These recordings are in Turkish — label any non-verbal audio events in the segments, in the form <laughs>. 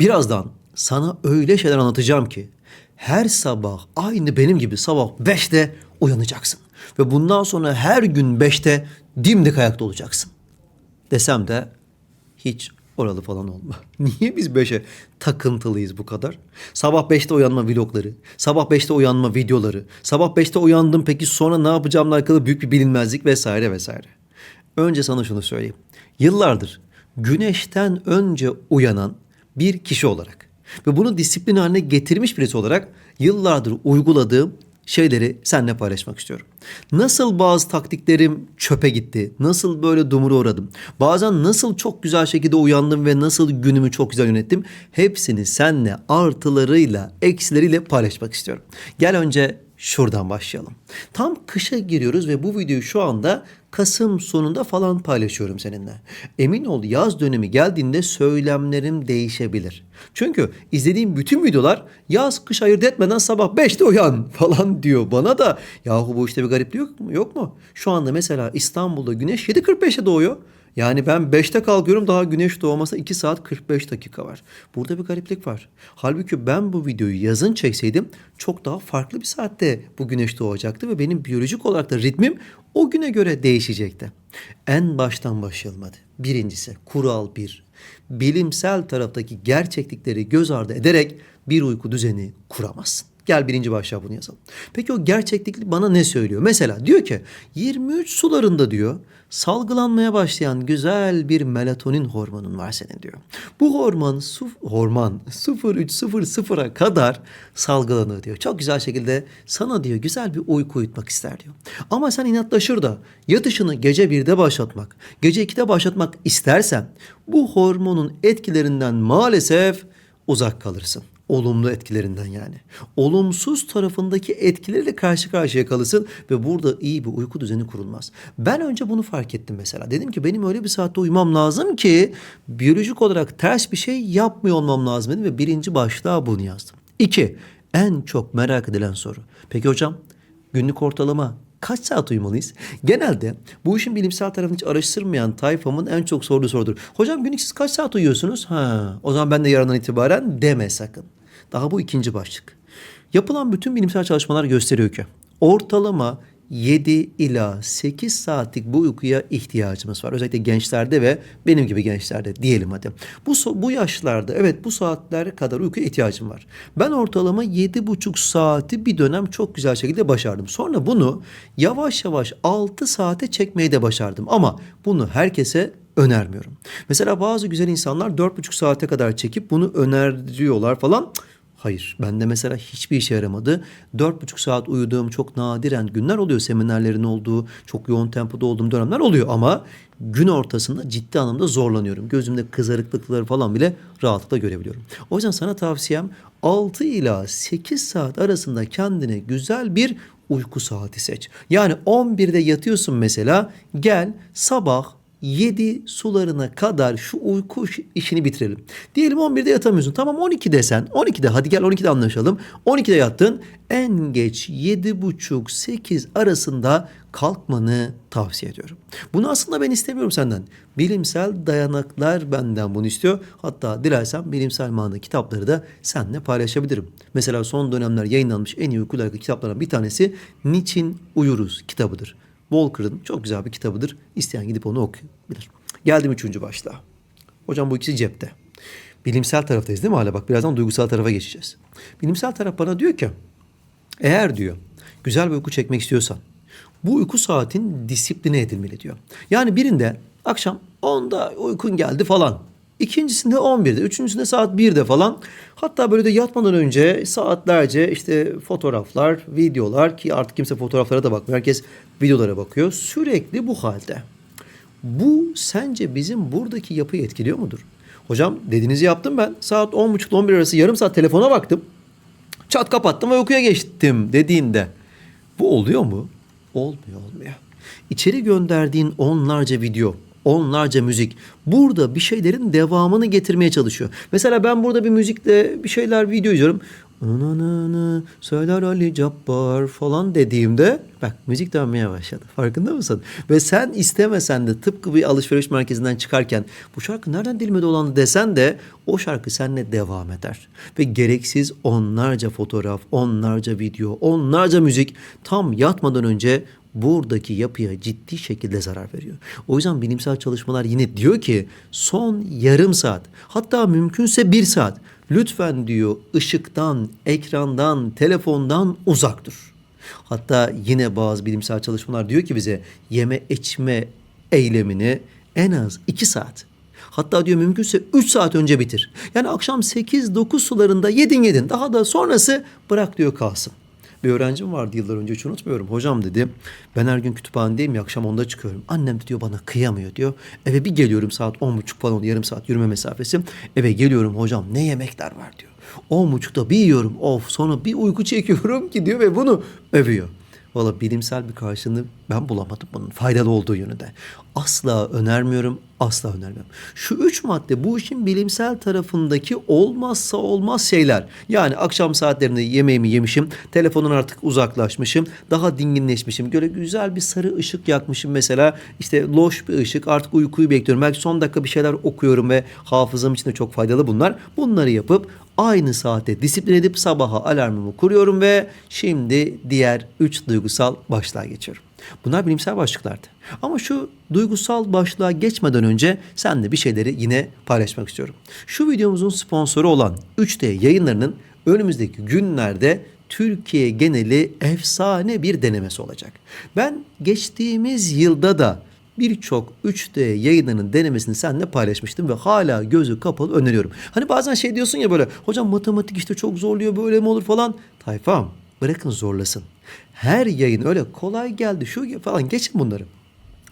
Birazdan sana öyle şeyler anlatacağım ki her sabah aynı benim gibi sabah 5'te uyanacaksın. Ve bundan sonra her gün 5'te dimdik ayakta olacaksın. Desem de hiç oralı falan olma. <laughs> Niye biz 5'e takıntılıyız bu kadar? Sabah 5'te uyanma vlogları, sabah 5'te uyanma videoları, sabah 5'te uyandım peki sonra ne yapacağımla alakalı büyük bir bilinmezlik vesaire vesaire. Önce sana şunu söyleyeyim. Yıllardır güneşten önce uyanan bir kişi olarak ve bunu disiplin haline getirmiş birisi olarak yıllardır uyguladığım şeyleri seninle paylaşmak istiyorum. Nasıl bazı taktiklerim çöpe gitti, nasıl böyle dumura uğradım, bazen nasıl çok güzel şekilde uyandım ve nasıl günümü çok güzel yönettim, hepsini seninle artılarıyla, eksileriyle paylaşmak istiyorum. Gel önce şuradan başlayalım. Tam kışa giriyoruz ve bu videoyu şu anda Kasım sonunda falan paylaşıyorum seninle. Emin ol yaz dönemi geldiğinde söylemlerim değişebilir. Çünkü izlediğim bütün videolar yaz kış ayırt etmeden sabah 5'te uyan <laughs> falan diyor bana da. Yahu bu işte bir gariplik yok mu? Yok mu? Şu anda mesela İstanbul'da güneş 7.45'e doğuyor. Yani ben 5'te kalkıyorum daha güneş doğmasına 2 saat 45 dakika var. Burada bir gariplik var. Halbuki ben bu videoyu yazın çekseydim çok daha farklı bir saatte bu güneş doğacaktı ve benim biyolojik olarak da ritmim o güne göre değişecekti. En baştan başlayalım hadi. Birincisi kural bir. Bilimsel taraftaki gerçeklikleri göz ardı ederek bir uyku düzeni kuramazsın. Gel birinci başlığa bunu yazalım. Peki o gerçeklik bana ne söylüyor? Mesela diyor ki 23 sularında diyor salgılanmaya başlayan güzel bir melatonin hormonun var senin diyor. Bu hormon suf, hormon 0300'a kadar salgılanır diyor. Çok güzel şekilde sana diyor güzel bir uyku uyutmak ister diyor. Ama sen inatlaşır da yatışını gece 1'de başlatmak, gece 2'de başlatmak istersen bu hormonun etkilerinden maalesef uzak kalırsın olumlu etkilerinden yani. Olumsuz tarafındaki etkileriyle karşı karşıya kalırsın ve burada iyi bir uyku düzeni kurulmaz. Ben önce bunu fark ettim mesela. Dedim ki benim öyle bir saatte uyumam lazım ki biyolojik olarak ters bir şey yapmıyor olmam lazım dedim ve birinci başlığa bunu yazdım. İki, en çok merak edilen soru. Peki hocam günlük ortalama kaç saat uyumalıyız? Genelde bu işin bilimsel tarafını hiç araştırmayan tayfamın en çok sorduğu sorudur. Hocam günlük siz kaç saat uyuyorsunuz? Ha, o zaman ben de yarından itibaren deme sakın. Daha bu ikinci başlık. Yapılan bütün bilimsel çalışmalar gösteriyor ki ortalama 7 ila 8 saatlik bu uykuya ihtiyacımız var. Özellikle gençlerde ve benim gibi gençlerde diyelim hadi. Bu, bu yaşlarda evet bu saatler kadar uykuya ihtiyacım var. Ben ortalama 7,5 saati bir dönem çok güzel şekilde başardım. Sonra bunu yavaş yavaş 6 saate çekmeyi de başardım. Ama bunu herkese önermiyorum. Mesela bazı güzel insanlar 4,5 saate kadar çekip bunu öneriyorlar falan. Hayır. Bende mesela hiçbir işe yaramadı. Dört buçuk saat uyuduğum çok nadiren günler oluyor. Seminerlerin olduğu, çok yoğun tempoda olduğum dönemler oluyor. Ama gün ortasında ciddi anlamda zorlanıyorum. Gözümde kızarıklıkları falan bile rahatlıkla görebiliyorum. O yüzden sana tavsiyem 6 ila 8 saat arasında kendine güzel bir uyku saati seç. Yani 11'de yatıyorsun mesela gel sabah 7 sularına kadar şu uyku işini bitirelim. Diyelim 11'de yatamıyorsun. Tamam 12 desen. 12'de hadi gel 12'de anlaşalım. 12'de yattın. En geç 7.30-8 arasında kalkmanı tavsiye ediyorum. Bunu aslında ben istemiyorum senden. Bilimsel dayanaklar benden bunu istiyor. Hatta dilersen bilimsel manada kitapları da seninle paylaşabilirim. Mesela son dönemler yayınlanmış en iyi uykuyla alakalı kitaplardan bir tanesi Niçin Uyuruz kitabıdır. Walker'ın çok güzel bir kitabıdır. İsteyen gidip onu okuyabilir. Geldim üçüncü başlığa. Hocam bu ikisi cepte. Bilimsel taraftayız değil mi hala? Bak birazdan duygusal tarafa geçeceğiz. Bilimsel taraf bana diyor ki eğer diyor güzel bir uyku çekmek istiyorsan bu uyku saatin disipline edilmeli diyor. Yani birinde akşam 10'da uykun geldi falan. İkincisinde 11'de, üçüncüsünde saat 1'de falan. Hatta böyle de yatmadan önce saatlerce işte fotoğraflar, videolar ki artık kimse fotoğraflara da bakmıyor. Herkes videolara bakıyor. Sürekli bu halde. Bu sence bizim buradaki yapıyı etkiliyor mudur? Hocam dediğinizi yaptım ben. Saat 10.30 11 arası yarım saat telefona baktım. Çat kapattım ve uykuya geçtim dediğinde. Bu oluyor mu? Olmuyor olmuyor. İçeri gönderdiğin onlarca video, onlarca müzik burada bir şeylerin devamını getirmeye çalışıyor. Mesela ben burada bir müzikle bir şeyler video izliyorum. Ananı söyler Ali Cabbar falan dediğimde bak müzik dönmeye başladı. Farkında mısın? Ve sen istemesen de tıpkı bir alışveriş merkezinden çıkarken bu şarkı nereden dilime dolandı desen de o şarkı seninle devam eder. Ve gereksiz onlarca fotoğraf, onlarca video, onlarca müzik tam yatmadan önce buradaki yapıya ciddi şekilde zarar veriyor. O yüzden bilimsel çalışmalar yine diyor ki son yarım saat hatta mümkünse bir saat lütfen diyor ışıktan, ekrandan, telefondan uzak dur. Hatta yine bazı bilimsel çalışmalar diyor ki bize yeme içme eylemini en az 2 saat Hatta diyor mümkünse 3 saat önce bitir. Yani akşam 8-9 sularında yedin yedin. Daha da sonrası bırak diyor kalsın. Bir öğrencim vardı yıllar önce hiç unutmuyorum. Hocam dedi ben her gün kütüphanedeyim ya akşam onda çıkıyorum. Annem diyor bana kıyamıyor diyor. Eve bir geliyorum saat on buçuk falan yarım saat yürüme mesafesi. Eve geliyorum hocam ne yemekler var diyor. On buçukta bir yiyorum of sonra bir uyku çekiyorum ki diyor ve bunu övüyor. Valla bilimsel bir karşılığını ben bulamadım bunun faydalı olduğu yönünde. Asla önermiyorum, asla önermiyorum. Şu üç madde bu işin bilimsel tarafındaki olmazsa olmaz şeyler. Yani akşam saatlerinde yemeğimi yemişim, telefonun artık uzaklaşmışım, daha dinginleşmişim. Böyle güzel bir sarı ışık yakmışım mesela. İşte loş bir ışık, artık uykuyu bekliyorum. Belki son dakika bir şeyler okuyorum ve hafızam için de çok faydalı bunlar. Bunları yapıp aynı saate disiplin edip sabaha alarmımı kuruyorum ve şimdi diğer üç duygusal başlığa geçiyorum. Bunlar bilimsel başlıklardı. Ama şu duygusal başlığa geçmeden önce sen de bir şeyleri yine paylaşmak istiyorum. Şu videomuzun sponsoru olan 3D yayınlarının önümüzdeki günlerde Türkiye geneli efsane bir denemesi olacak. Ben geçtiğimiz yılda da birçok 3D yayınlarının denemesini seninle paylaşmıştım ve hala gözü kapalı öneriyorum. Hani bazen şey diyorsun ya böyle hocam matematik işte çok zorluyor böyle mi olur falan. Tayfam bırakın zorlasın. Her yayın öyle kolay geldi şu falan geçin bunları.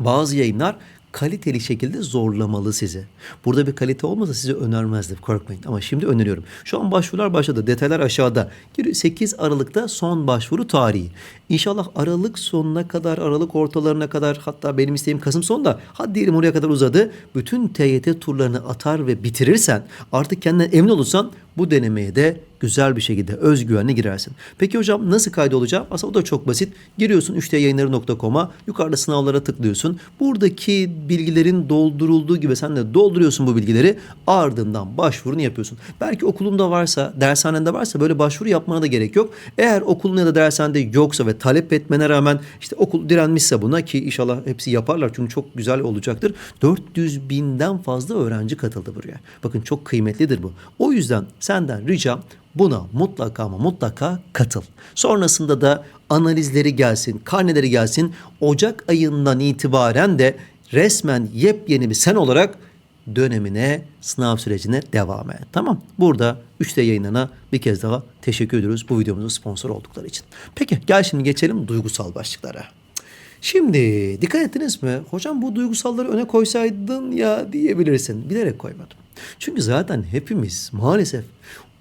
Bazı yayınlar kaliteli şekilde zorlamalı sizi. Burada bir kalite olmasa size önermezdim korkmayın ama şimdi öneriyorum. Şu an başvurular başladı detaylar aşağıda. 8 Aralık'ta son başvuru tarihi. İnşallah Aralık sonuna kadar Aralık ortalarına kadar hatta benim isteğim Kasım sonunda hadi diyelim oraya kadar uzadı. Bütün TYT turlarını atar ve bitirirsen artık kendinden emin olursan bu denemeye de güzel bir şekilde özgüvenle girersin. Peki hocam nasıl kaydolacağım? Aslında o da çok basit. Giriyorsun 3dyayınları.com'a yukarıda sınavlara tıklıyorsun. Buradaki bilgilerin doldurulduğu gibi sen de dolduruyorsun bu bilgileri. Ardından başvurunu yapıyorsun. Belki okulunda varsa, dershanende varsa böyle başvuru yapmana da gerek yok. Eğer okulun ya da dershanede yoksa ve talep etmene rağmen işte okul direnmişse buna ki inşallah hepsi yaparlar çünkü çok güzel olacaktır. 400 binden fazla öğrenci katıldı buraya. Bakın çok kıymetlidir bu. O yüzden senden ricam buna mutlaka ama mutlaka katıl. Sonrasında da analizleri gelsin, karneleri gelsin. Ocak ayından itibaren de resmen yepyeni bir sen olarak dönemine, sınav sürecine devam et. Tamam. Burada 3D yayınlarına bir kez daha teşekkür ediyoruz bu videomuzun sponsor oldukları için. Peki gel şimdi geçelim duygusal başlıklara. Şimdi dikkat ettiniz mi? Hocam bu duygusalları öne koysaydın ya diyebilirsin. Bilerek koymadım. Çünkü zaten hepimiz maalesef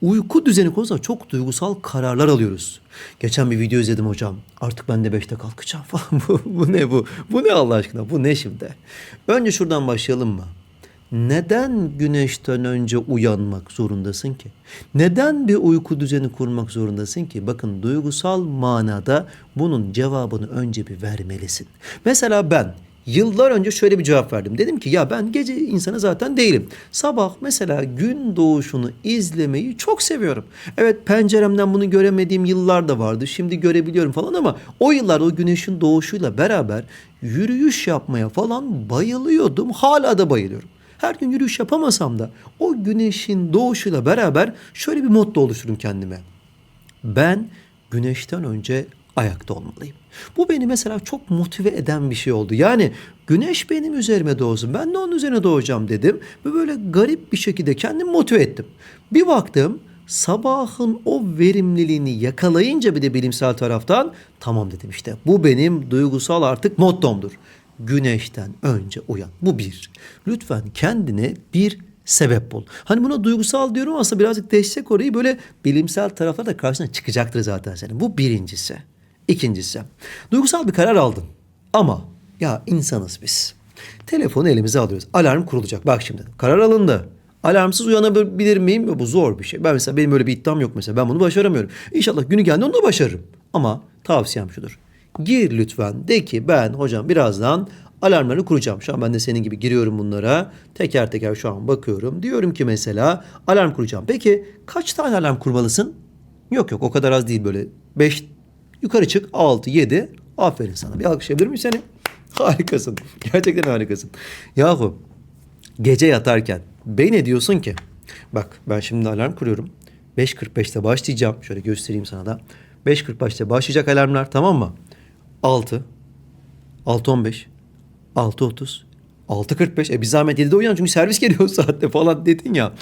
uyku düzeni konusunda çok duygusal kararlar alıyoruz. Geçen bir video izledim hocam. Artık ben de beşte kalkacağım <laughs> falan. bu, bu ne bu? Bu ne Allah aşkına? Bu ne şimdi? Önce şuradan başlayalım mı? Neden güneşten önce uyanmak zorundasın ki? Neden bir uyku düzeni kurmak zorundasın ki? Bakın duygusal manada bunun cevabını önce bir vermelisin. Mesela ben Yıllar önce şöyle bir cevap verdim. Dedim ki ya ben gece insanı zaten değilim. Sabah mesela gün doğuşunu izlemeyi çok seviyorum. Evet penceremden bunu göremediğim yıllar da vardı. Şimdi görebiliyorum falan ama o yıllarda o güneşin doğuşuyla beraber yürüyüş yapmaya falan bayılıyordum. Hala da bayılıyorum. Her gün yürüyüş yapamasam da o güneşin doğuşuyla beraber şöyle bir motto oluşturdum kendime. Ben güneşten önce ayakta olmalıyım. Bu beni mesela çok motive eden bir şey oldu. Yani güneş benim üzerime doğsun. Ben de onun üzerine doğacağım dedim. Ve böyle garip bir şekilde kendimi motive ettim. Bir baktım sabahın o verimliliğini yakalayınca bir de bilimsel taraftan tamam dedim işte bu benim duygusal artık mottomdur. Güneşten önce uyan. Bu bir. Lütfen kendine bir sebep bul. Hani buna duygusal diyorum aslında birazcık destek orayı böyle bilimsel taraflar da karşına çıkacaktır zaten senin. Bu birincisi. İkincisi, duygusal bir karar aldın. Ama ya insanız biz. Telefonu elimize alıyoruz. Alarm kurulacak. Bak şimdi karar alındı. Alarmsız uyanabilir miyim? Bu zor bir şey. Ben mesela benim öyle bir iddiam yok mesela. Ben bunu başaramıyorum. İnşallah günü geldiğinde onu da başarırım. Ama tavsiyem şudur. Gir lütfen. De ki ben hocam birazdan alarmları kuracağım. Şu an ben de senin gibi giriyorum bunlara. Teker teker şu an bakıyorum. Diyorum ki mesela alarm kuracağım. Peki kaç tane alarm kurmalısın? Yok yok o kadar az değil böyle. 5 yukarı çık 6 7 aferin sana. Bir alkışlayabilir miyim seni? <laughs> Harikasın. Gerçekten harikasın. Yahu gece yatarken beyne diyorsun ki bak ben şimdi alarm kuruyorum. 5.45'te başlayacağım. Şöyle göstereyim sana da. 5.45'te başlayacak alarmlar tamam mı? 6 6.15 6.30 6.45 e bir zahmet 7'de uyan çünkü servis geliyor saatte falan dedin ya.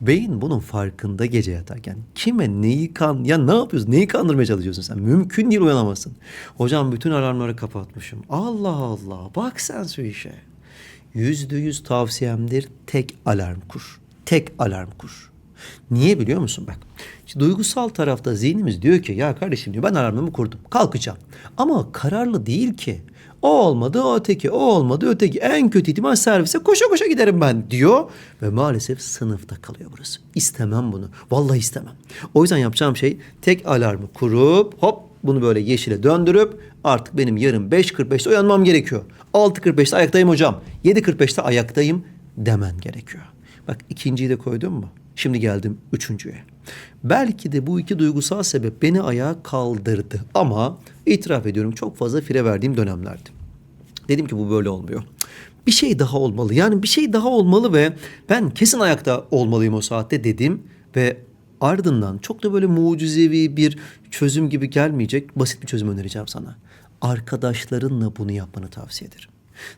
Beyin bunun farkında gece yatarken. Kime neyi kan ya ne yapıyorsun? Neyi kandırmaya çalışıyorsun sen? Mümkün değil uyanamazsın. Hocam bütün alarmları kapatmışım. Allah Allah bak sen şu işe. Yüzde yüz tavsiyemdir tek alarm kur. Tek alarm kur. Niye biliyor musun bak? işte duygusal tarafta zihnimiz diyor ki ya kardeşim diyor ben alarmımı kurdum. Kalkacağım. Ama kararlı değil ki. O olmadı o öteki, o olmadı öteki. En kötü ihtimal servise koşa koşa giderim ben diyor. Ve maalesef sınıfta kalıyor burası. İstemem bunu. Vallahi istemem. O yüzden yapacağım şey tek alarmı kurup hop bunu böyle yeşile döndürüp artık benim yarın 5.45'te uyanmam gerekiyor. 6.45'te ayaktayım hocam. 7.45'te ayaktayım demen gerekiyor. Bak ikinciyi de koydum mu? Şimdi geldim üçüncüye. Belki de bu iki duygusal sebep beni ayağa kaldırdı ama itiraf ediyorum çok fazla fire verdiğim dönemlerdi. Dedim ki bu böyle olmuyor. Bir şey daha olmalı. Yani bir şey daha olmalı ve ben kesin ayakta olmalıyım o saatte dedim ve ardından çok da böyle mucizevi bir çözüm gibi gelmeyecek basit bir çözüm önereceğim sana. Arkadaşlarınla bunu yapmanı tavsiye ederim.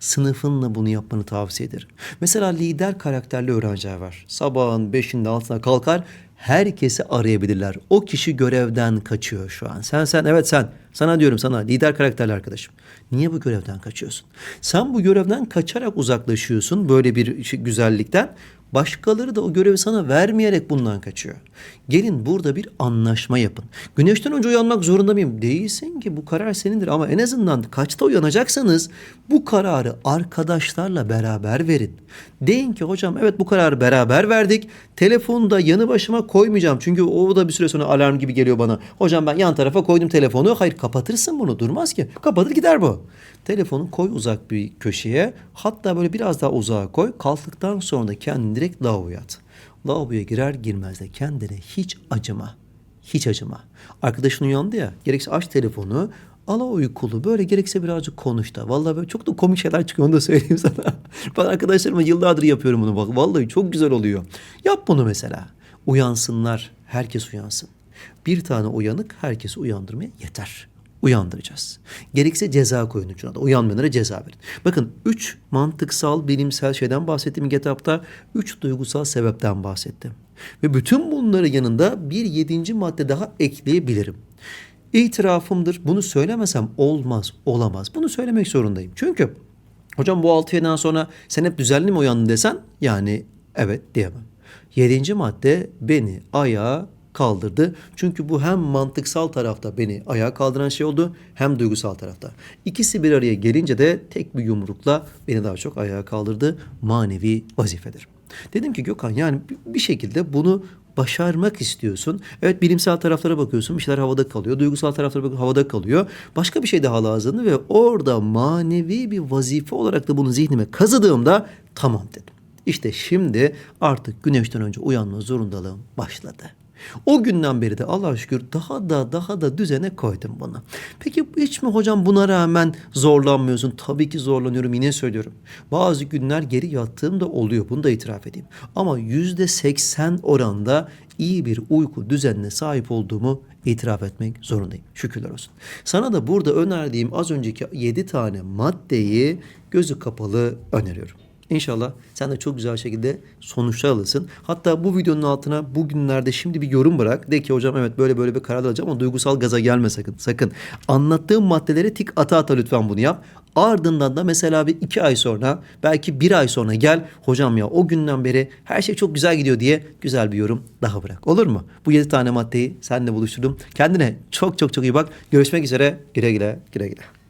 Sınıfınla bunu yapmanı tavsiye ederim. Mesela lider karakterli öğrenciler var. Sabahın beşinde altına kalkar herkesi arayabilirler. O kişi görevden kaçıyor şu an. Sen sen evet sen. Sana diyorum sana lider karakterli arkadaşım. Niye bu görevden kaçıyorsun? Sen bu görevden kaçarak uzaklaşıyorsun böyle bir şey- güzellikten. Başkaları da o görevi sana vermeyerek bundan kaçıyor. Gelin burada bir anlaşma yapın. Güneşten önce uyanmak zorunda mıyım? Değilsin ki bu karar senindir ama en azından kaçta uyanacaksanız bu kararı arkadaşlarla beraber verin. Deyin ki hocam evet bu kararı beraber verdik. Telefonu da yanı başıma koymayacağım. Çünkü o da bir süre sonra alarm gibi geliyor bana. Hocam ben yan tarafa koydum telefonu. Hayır kapatırsın bunu durmaz ki. Kapatır gider bu. Telefonu koy uzak bir köşeye. Hatta böyle biraz daha uzağa koy. Kalktıktan sonra da kendini direkt lavaboya at. Lavaboya girer girmez de kendine hiç acıma. Hiç acıma. Arkadaşın uyandı ya. Gerekse aç telefonu. Ala uykulu böyle gerekse birazcık konuş da. Vallahi böyle çok da komik şeyler çıkıyor onu da söyleyeyim <laughs> sana. ben arkadaşlarıma yıllardır yapıyorum bunu bak. Vallahi çok güzel oluyor. Yap bunu mesela. Uyansınlar. Herkes uyansın. Bir tane uyanık herkesi uyandırmaya yeter uyandıracağız. Gerekse ceza koyun ucuna da. Uyanmayanlara ceza verin. Bakın üç mantıksal bilimsel şeyden bahsettiğim kitapta üç duygusal sebepten bahsettim. Ve bütün bunların yanında bir yedinci madde daha ekleyebilirim. İtirafımdır. Bunu söylemesem olmaz, olamaz. Bunu söylemek zorundayım. Çünkü hocam bu altı yediden sonra sen hep düzenli mi uyandın desen yani evet diyemem. Yedinci madde beni ayağa kaldırdı. Çünkü bu hem mantıksal tarafta beni ayağa kaldıran şey oldu hem duygusal tarafta. İkisi bir araya gelince de tek bir yumrukla beni daha çok ayağa kaldırdı. Manevi vazifedir. Dedim ki Gökhan yani bir şekilde bunu başarmak istiyorsun. Evet bilimsel taraflara bakıyorsun bir şeyler havada kalıyor. Duygusal taraflara bakıyorsun havada kalıyor. Başka bir şey daha lazımdı ve orada manevi bir vazife olarak da bunu zihnime kazıdığımda tamam dedim. İşte şimdi artık güneşten önce uyanma zorundalığım başladı. O günden beri de Allah'a şükür daha da daha da düzene koydum bunu. Peki hiç mi hocam buna rağmen zorlanmıyorsun? Tabii ki zorlanıyorum yine söylüyorum. Bazı günler geri yattığım da oluyor bunu da itiraf edeyim. Ama yüzde seksen oranda iyi bir uyku düzenine sahip olduğumu itiraf etmek zorundayım. Şükürler olsun. Sana da burada önerdiğim az önceki 7 tane maddeyi gözü kapalı öneriyorum. İnşallah sen de çok güzel şekilde sonuçlar alırsın. Hatta bu videonun altına bugünlerde şimdi bir yorum bırak. De ki hocam evet böyle böyle bir karar alacağım ama duygusal gaza gelme sakın. Sakın. Anlattığım maddelere tik ata ata lütfen bunu yap. Ardından da mesela bir iki ay sonra belki bir ay sonra gel hocam ya o günden beri her şey çok güzel gidiyor diye güzel bir yorum daha bırak. Olur mu? Bu yedi tane maddeyi seninle buluşturdum. Kendine çok çok çok iyi bak. Görüşmek üzere. Güle güle güle güle.